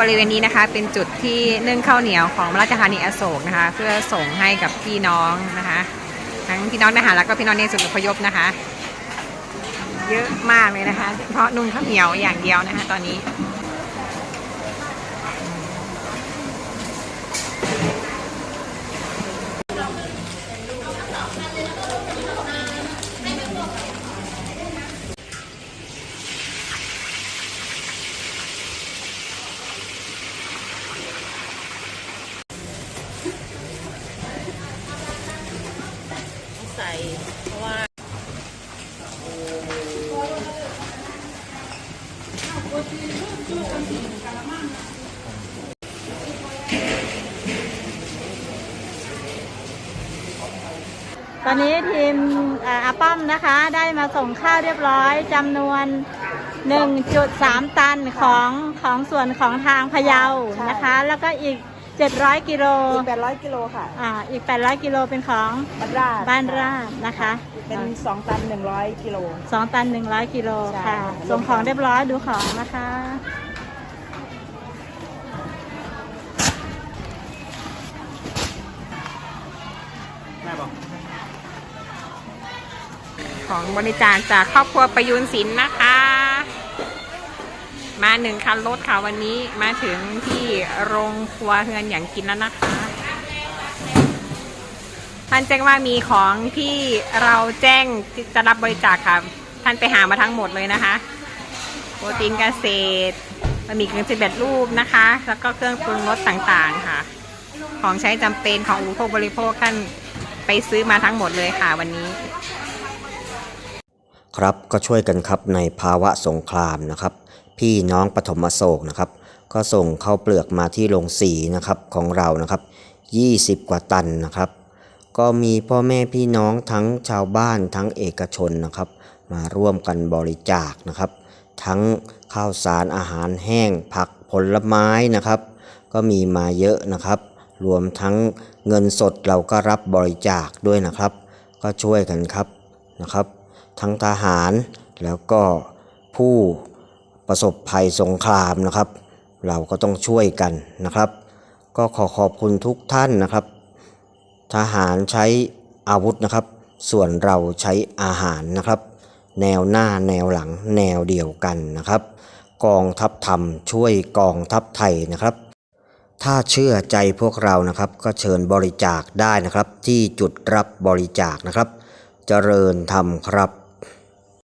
บริเวณนี้นะคะเป็นจุดที่นึ่งข้าวเหนียวของราชธานีอโศกนะคะ เพื่อส่งให้กับพี่น้องนะคะ ทั้งพี่น้องทหารแล้วก็พี่น้องในส่วนพยพนะคะ เยอะมากเลยนะคะ เพราะนุ่งข้าวเหนียวอย่างเดียวนะคะ ตอนนี้ ใส่ เพราะว่าตอนนี้ทีมอาป้อมนะคะได้มาส่งข้าวเรียบร้อยจำนวน 1.3 ตันของของส่วนของทางพะเยานะคะ แล้วก็อีก 700กิโลอีก800กิโลค่ะอ่าอีก 800กิโลเป็นของบ้านราดบ้านราชนะคะ เป็น 2 ตัน 100กิโลสองตัน 100กิโลใช่ค่ะส่งของเรียบร้อยดูของนะคะของบริจาคจากครอบครัวประยุนศิลป์นะคะ มาหนึ่งคันรถค่ะวันนี้มาถึงที่โรงครัวเฮือนอย่างกินแล้วนะคะท่านแจ้งว่ามีของที่เราแจ้งจะรับบริจาคค่ะ ท่านไปหามาทั้งหมดเลยนะคะโปรตีนเกษตรบะหมี่กึ่งสิบเอ็ดรูปนะคะ แล้วก็เครื่องปรุงรสต่างๆค่ะ ของใช้จำเป็นของอุปโภคบริโภคท่านไปซื้อมาทั้งหมดเลยค่ะวันนี้ ครับก็ช่วยกันครับในภาวะสงครามนะครับ พี่น้องปฐมโศกนะครับ ก็ส่งข้าวเปลือกมาที่โรงสีนะครับของเรานะครับ 20 กว่าตันนะครับ ก็มีพ่อแม่พี่น้องทั้งชาวบ้านทั้งเอกชนนะครับ มาร่วมกันบริจาคนะครับ ทั้งข้าวสารอาหารแห้งผักผลไม้นะครับ ก็มีมาเยอะนะครับ รวมทั้งเงินสดเราก็รับบริจาคด้วยนะครับ ก็ช่วยกันครับนะครับ ทั้งทหารแล้วก็ผู้ ประสบภัยสงครามนะครับ เราก็ต้องช่วยกันนะครับ ก็ขอขอบคุณทุกท่านนะครับ ทหารใช้อาวุธนะครับ ส่วนเราใช้อาหารนะครับ แนวหน้าแนวหลังแนวเดียวกันนะครับ กองทัพธรรมช่วยกองทัพไทยนะครับถ้าเชื่อใจพวกเรานะครับ ก็เชิญบริจาคได้นะครับ ที่จุดรับบริจาคนะครับเจริญธรรมครับ